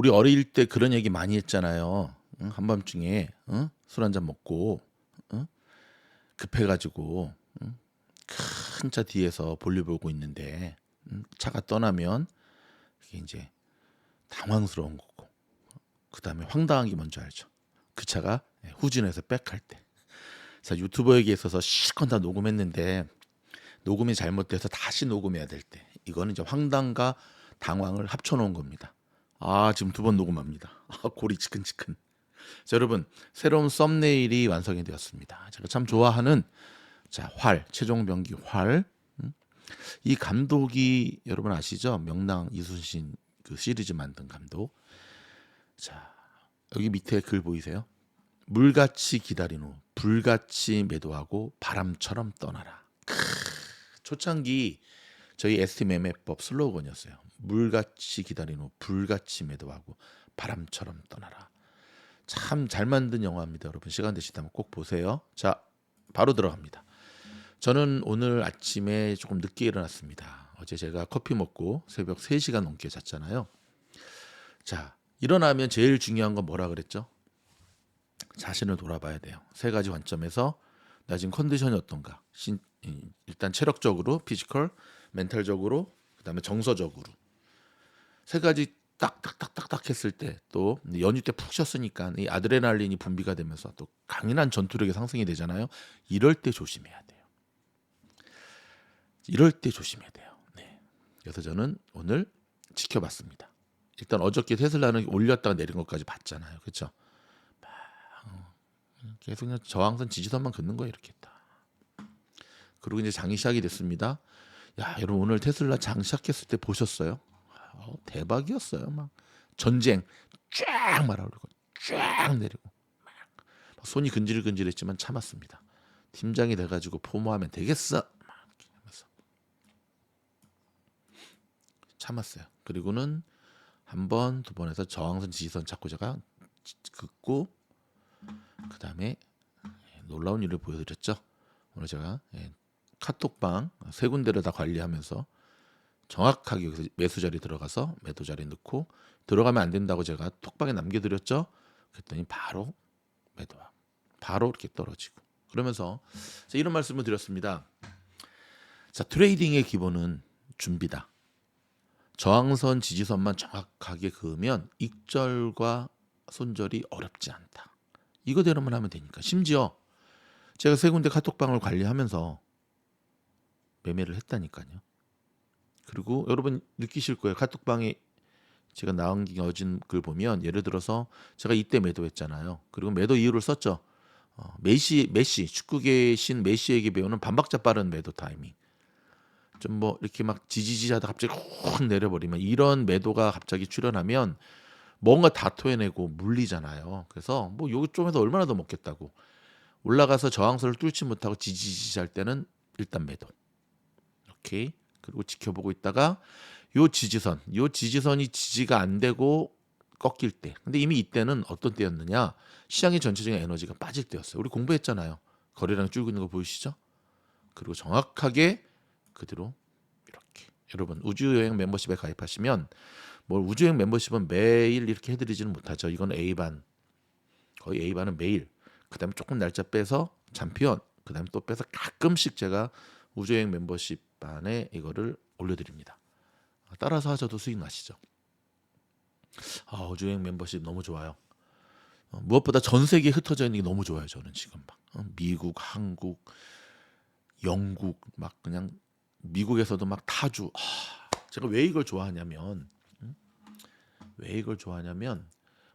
우리 어릴 때 그런 얘기 많이 했잖아요. 응? 한밤중에 응? 술한 잔 먹고 응? 급해가지고 응? 큰차 뒤에서 볼일 보고 있는데 응? 차가 떠나면 이게 이제 당황스러운 거고 그 다음에 황당한 게 뭔지 알죠? 그 차가 후진해서 백할 때. 자 유튜버에게 있어서 실컷 다 녹음했는데 녹음이 잘못돼서 다시 녹음해야 될 때 이거는 이제 황당과 당황을 합쳐놓은 겁니다. 아 지금 두 번 녹음합니다. 아 골이 치근치근. 자 여러분 새로운 썸네일이 완성이 되었습니다. 제가 참 좋아하는 자 활 최종 병기 활. 음? 이 감독이 여러분 아시죠? 명랑 이순신 그 시리즈 만든 감독. 자 여기 밑에 글 보이세요? 물같이 기다린 후 불같이 매도하고 바람처럼 떠나라. 크, 초창기 저희 ST매매법 슬로건이었어요. 물같이 기다린 후 불같이 매도하고 바람처럼 떠나라. 참 잘 만든 영화입니다, 여러분. 시간 되시다면 꼭 보세요. 자, 바로 들어갑니다. 저는 오늘 아침에 조금 늦게 일어났습니다. 어제 제가 커피 먹고 새벽 3시간 넘게 잤잖아요. 자, 일어나면 제일 중요한 건 뭐라 그랬죠? 자신을 돌아봐야 돼요. 세 가지 관점에서 나 지금 컨디션이 어떤가? 신, 일단 체력적으로, 피지컬, 멘탈적으로, 그다음에 정서적으로 세 가지 딱딱딱딱딱 했을 때 또 연휴 때 푹 쉬었으니까 이 아드레날린이 분비가 되면서 또 강인한 전투력이 상승이 되잖아요. 이럴 때 조심해야 돼요. 이럴 때 조심해야 돼요. 네. 그래서 저는 오늘 지켜봤습니다. 일단 어저께 테슬라는 올렸다가 내린 것까지 봤잖아요. 그렇죠? 계속 그냥 저항선 지지선만 긋는 거예요 이렇게 딱. 그리고 이제 장이 시작이 됐습니다. 야 여러분 오늘 테슬라 장 시작했을 때 보셨어요? 어, 대박이었어요. 막 전쟁 쫙 말아오르고 쫙 내리고 막 손이 근질근질했지만 참았습니다. 팀장이 돼가지고 포모하면 되겠어. 막 참았어요. 그리고는 한 번, 두 번에서 저항선 지지선 찾고 제가 긋고 그 다음에 놀라운 일을 보여드렸죠. 오늘 제가 예, 카톡방 세 군데를 다 관리하면서 정확하게 여기서 매수 자리 들어가서 매도 자리 넣고 들어가면 안 된다고 제가 톡방에 남겨드렸죠. 그랬더니 바로 매도와 바로 이렇게 떨어지고 그러면서 이런 말씀을 드렸습니다. 자 트레이딩의 기본은 준비다. 저항선 지지선만 정확하게 그으면 익절과 손절이 어렵지 않다. 이거대로만 하면 되니까. 심지어 제가 세 군데 카톡방을 관리하면서 매매를 했다니까요. 그리고 여러분 느끼실 거예요. 카톡방에 제가 나온 게 어진 글 보면 예를 들어서 제가 이때 매도했잖아요. 그리고 매도 이유를 썼죠. 어, 메시 메시 축구계의 신 메시에게 배우는 반박자 빠른 매도 타이밍. 좀 뭐 이렇게 막 지지지하다 갑자기 확 내려버리면 이런 매도가 갑자기 출현하면 뭔가 다 토해내고 물리잖아요. 그래서 뭐 요기 좀 해서 얼마나 더 먹겠다고 올라가서 저항선을 뚫지 못하고 지지지할 때는 일단 매도. 오케이. 그리고 지켜보고 있다가 요 지지선, 요 지지선이 지지가 안 되고 꺾일 때. 근데 이미 이때는 어떤 때였느냐? 시장의 전체적인 에너지가 빠질 때였어요. 우리 공부했잖아요. 거래량 줄고 있는 거 보이시죠? 그리고 정확하게 그대로 이렇게 여러분 우주 여행 멤버십에 가입하시면 뭘 우주 여행 멤버십은 매일 이렇게 해드리지는 못하죠. 이건 A반 거의 A반은 매일 그다음에 조금 날짜 빼서 잠피언 그다음에 또 빼서 가끔씩 제가 우주여행 멤버십 반에 이거를 올려드립니다. 따라서 하셔도 수익 나시죠. 아, 우주여행 멤버십 너무 좋아요. 어, 무엇보다 전 세계에 흩어져 있는 게 너무 좋아요. 저는 지금 막 어, 미국, 한국, 영국 막 그냥 미국에서도 막 타주. 아, 제가 왜 이걸 좋아하냐면 음? 왜 이걸 좋아하냐면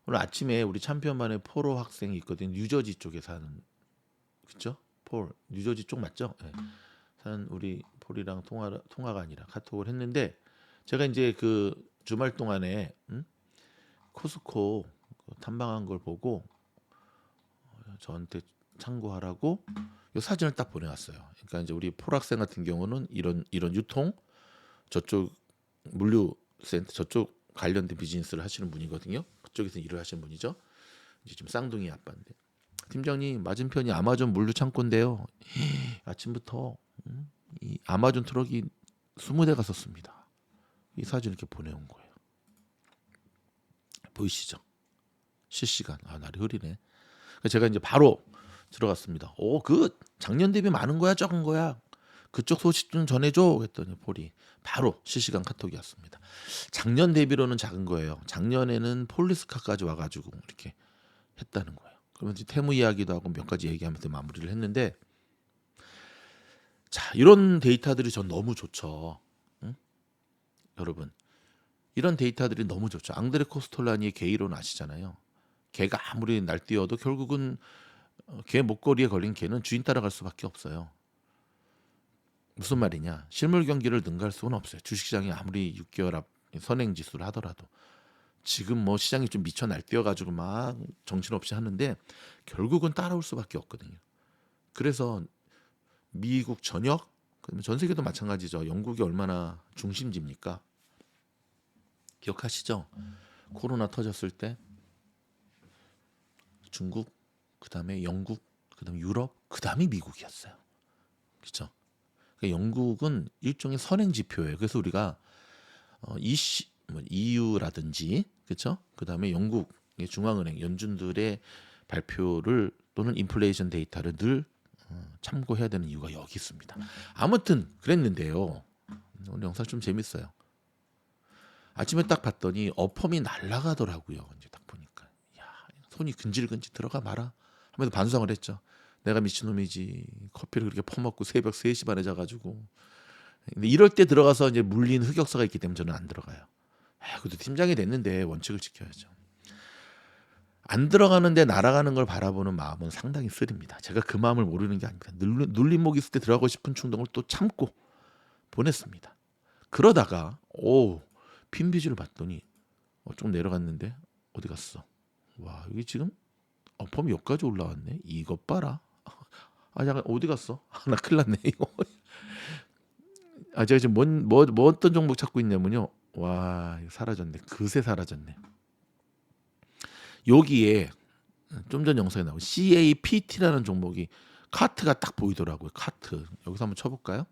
오늘 아침에 우리 챔피언반에 포로 학생이 있거든요. 뉴저지 쪽에 사는 그죠? 폴 뉴저지 쪽 맞죠? 네. 사는 우리 폴이랑 통화 통화가 아니라 카톡을 했는데 제가 이제 그 주말 동안에 음? 코스코 그 탐방한 걸 보고 저한테 참고하라고 이 사진을 딱 보내왔어요. 그러니까 이제 우리 폴 학생 같은 경우는 이런 이런 유통 저쪽 물류 센터 저쪽 관련된 비즈니스를 하시는 분이거든요. 그쪽에서 일을 하시는 분이죠. 이제 좀 쌍둥이 아빠인데 팀장님 맞은편이 아마존 물류 창고인데요. 아침부터 음, 이 아마존 트럭이 20대가 섰습니다. 이 사진 이렇게 보내온 거예요. 보이시죠? 실시간 아 날이 흐리네. 제가 이제 바로 들어갔습니다. 오, 그 작년 대비 많은 거야, 적은 거야? 그쪽 소식 좀 전해줘. 했더니 폴이 바로 실시간 카톡이 왔습니다. 작년 대비로는 작은 거예요. 작년에는 폴리스카까지 와가지고 이렇게 했다는 거예요. 그러면 이제 태무 이야기도 하고 몇 가지 얘기하면서 마무리를 했는데 자 이런 데이터들이 전 너무 좋죠. 응? 여러분 이런 데이터들이 너무 좋죠. 앙드레 코스톨라니의 개이론 아시잖아요. 개가 아무리 날뛰어도 결국은 어, 개 목걸이에 걸린 개는 주인 따라갈 수밖에 없어요. 무슨 말이냐? 실물 경기를 능가할 수는 없어요. 주식시장이 아무리 6개월 앞 선행 지수를 하더라도 지금 뭐 시장이 좀 미쳐 날뛰어 가지고 막 정신없이 하는데 결국은 따라올 수밖에 없거든요. 그래서 미국 전역 그러면 전 세계도 마찬가지죠. 영국이 얼마나 중심지입니까? 기억하시죠? 코로나 터졌을 때 중국, 그다음에 영국, 그다음에 유럽, 그다음에 미국이었어요. 그렇죠? 그러니까 영국은 일종의 선행 지표예요. 그래서 우리가 어, 이시, 뭐 EU라든지 그렇죠? 그다음에 영국의 중앙은행 연준들의 발표를 또는 인플레이션 데이터를 늘 어, 참고해야 되는 이유가 여기 있습니다. 아무튼 그랬는데요. 오늘 영상 좀 재밌어요. 아침에 딱 봤더니 어펌이 날아가더라고요. 이제 딱 보니까 야 손이 근질근질 들어가 마라 하면서 반성을 했죠. 내가 미친놈이지 커피를 그렇게 퍼먹고 새벽 3시 반에 자가지고 근데 이럴 때 들어가서 이제 물린 흑역사가 있기 때문에 저는 안 들어가요. 아, 그래도 팀장이 됐는데 원칙을 지켜야죠. 안 들어가는데 날아가는 걸 바라보는 마음은 상당히 쓰립니다. 제가 그 마음을 모르는 게 아닙니다. 눌- 눌림목 있을 때 들어가고 싶은 충동을 또 참고 보냈습니다. 그러다가 오 핀비주를 봤더니 어, 좀 내려갔는데 어디 갔어? 와 여기 지금 어펌이 여기까지 올라왔네. 이것 봐라. 아 잠깐 어디 갔어? 아, 나 큰일 났네 이거. 아 제가 지금 뭔, 뭐, 뭐 어떤 종목 찾고 있냐면요. 와 사라졌네. 그새 사라졌네. 여기에 좀 전 영상에 나온 CAPT라는 종목이 카트가 딱 보이더라고요. 카트. 여기서 한번 쳐볼까요?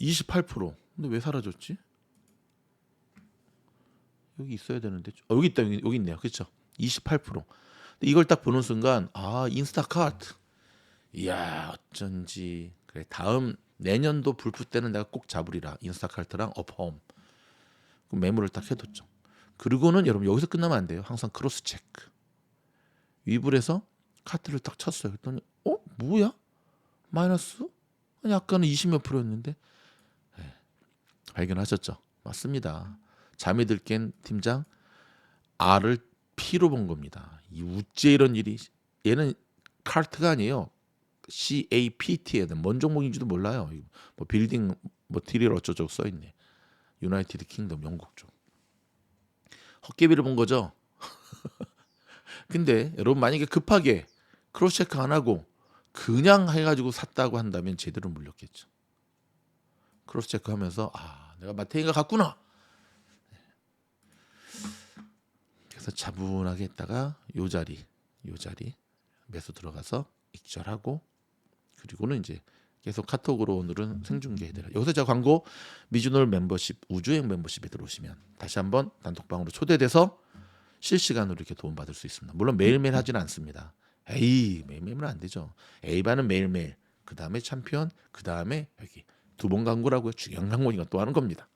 (28%) 근데 왜 사라졌지? 여기 있어야 되는데. 어, 여기 있다. 여기, 여기 있네요. 그렇죠 28% 근데 이걸 딱 보는 순간 아 인스타카트 이야 어쩐지. 그래 다음 내년도 불프 때는 내가 꼭 잡으리라. 인스타카트랑 어펌 그 매물을 딱 해뒀죠. 그리고는 여러분 여기서 끝나면 안 돼요. 항상 크로스 체크. 위불에서 카트를 딱 쳤어요. 그랬더니 어? 뭐야? 마이너스? 아니 아까는 20몇 프로였는데. 네, 발견하셨죠? 맞습니다. 잠이 들깬 팀장 R을 P로 본 겁니다. 이 우째 이런 일이 얘는 카트가 아니에요. C A P T에 뭔 종목인지도 몰라요. 뭐 빌딩 뭐 티리얼 어쩌저쩌고 써 있네. 유나이티드 킹덤 영국 쪽. 헛개비를 본 거죠. 근데 여러분 만약에 급하게 크로스 체크 안 하고 그냥 해가지고 샀다고 한다면 제대로 물렸겠죠. 크로스 체크 하면서 아 내가 마테인가 갔구나. 그래서 차분하게 했다가 요 자리, 요 자리 매수 들어가서 익절하고 그리고는 이제 계속 카톡으로 오늘은 생중계해드려. 여기서 제가 광고 미주놀 멤버십 우주행 멤버십에 들어오시면 다시 한번 단톡방으로 초대돼서 실시간으로 이렇게 도움 받을 수 있습니다. 물론 매일매일 하지는 않습니다. 에이 매일매일은 안 되죠. A반은 매일매일 그 다음에 챔피언 그 다음에 여기 두 번 광고라고요. 중요한 광고니까 또 하는 겁니다.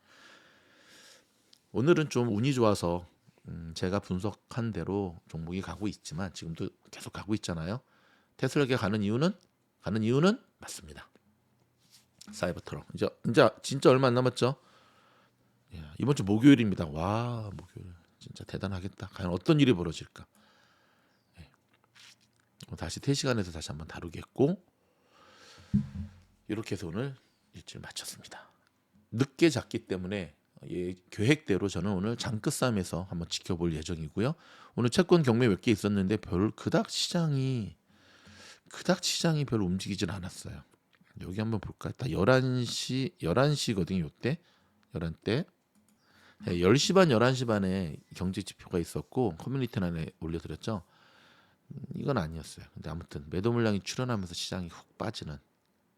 오늘은 좀 운이 좋아서 음, 제가 분석한 대로 종목이 가고 있지만 지금도 계속 가고 있잖아요. 테슬라가 가는 이유는 가는 이유는 맞습니다. 사이버 트럭 이제 이제 진짜 얼마 안 남았죠. 야, 이번 주 목요일입니다. 와 목요일 진짜 대단하겠다. 과연 어떤 일이 벌어질까? 예. 어, 다시 3시간에서 다시 한번 다루겠고 이렇게 해서 오늘 일주일 마쳤습니다. 늦게 잤기 때문에 예, 계획대로 저는 오늘 장끝 싸움에서 한번 지켜볼 예정이고요. 오늘 채권 경매 몇 개 있었는데 별 그닥 시장이 그닥 시장이 별 움직이질 않았어요. 여기 한번 볼까요? 딱 11시 11시거든요. 요때 11대 네, 10시 반 11시 반에 경제 지표가 있었고 커뮤니티 안에 올려 드렸죠. 음, 이건 아니었어요. 근데 아무튼 매도 물량이 출현하면서 시장이 훅 빠지는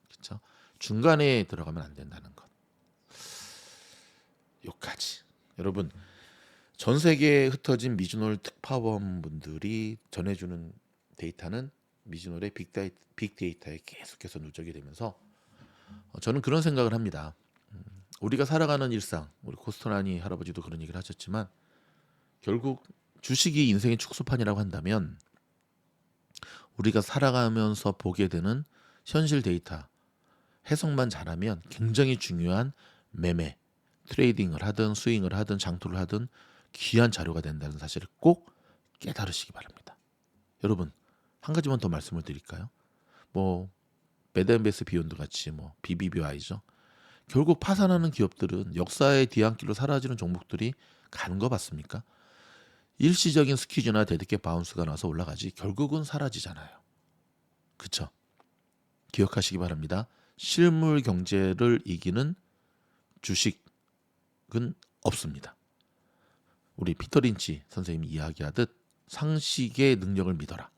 그렇죠. 중간에 들어가면 안 된다는 것. 요까지. 여러분 전 세계에 흩어진 미즈놀 특파원 분들이 전해주는 데이터는 미즈놀의 빅데이, 빅데이터에 계속해서 누적이 되면서 어, 저는 그런 생각을 합니다. 음, 우리가 살아가는 일상, 우리 코스토라니 할아버지도 그런 얘기를 하셨지만 결국 주식이 인생의 축소판이라고 한다면 우리가 살아가면서 보게 되는 현실 데이터 해석만 잘하면 굉장히 중요한 매매, 트레이딩을 하든 스윙을 하든 장투를 하든 귀한 자료가 된다는 사실을 꼭 깨달으시기 바랍니다. 여러분 한 가지만 더 말씀을 드릴까요? 뭐 베덴베스 비욘드 같이 뭐 BBBI죠. 결국 파산하는 기업들은 역사의 뒤안길로 사라지는 종목들이 가는 거 봤습니까? 일시적인 스퀴즈나 데드캣 바운스가 나서 올라가지 결국은 사라지잖아요. 그쵸? 기억하시기 바랍니다. 실물 경제를 이기는 주식은 없습니다. 우리 피터 린치 선생님이 이야기하듯 상식의 능력을 믿어라.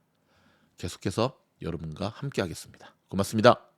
계속해서 여러분과 함께 하겠습니다. 고맙습니다.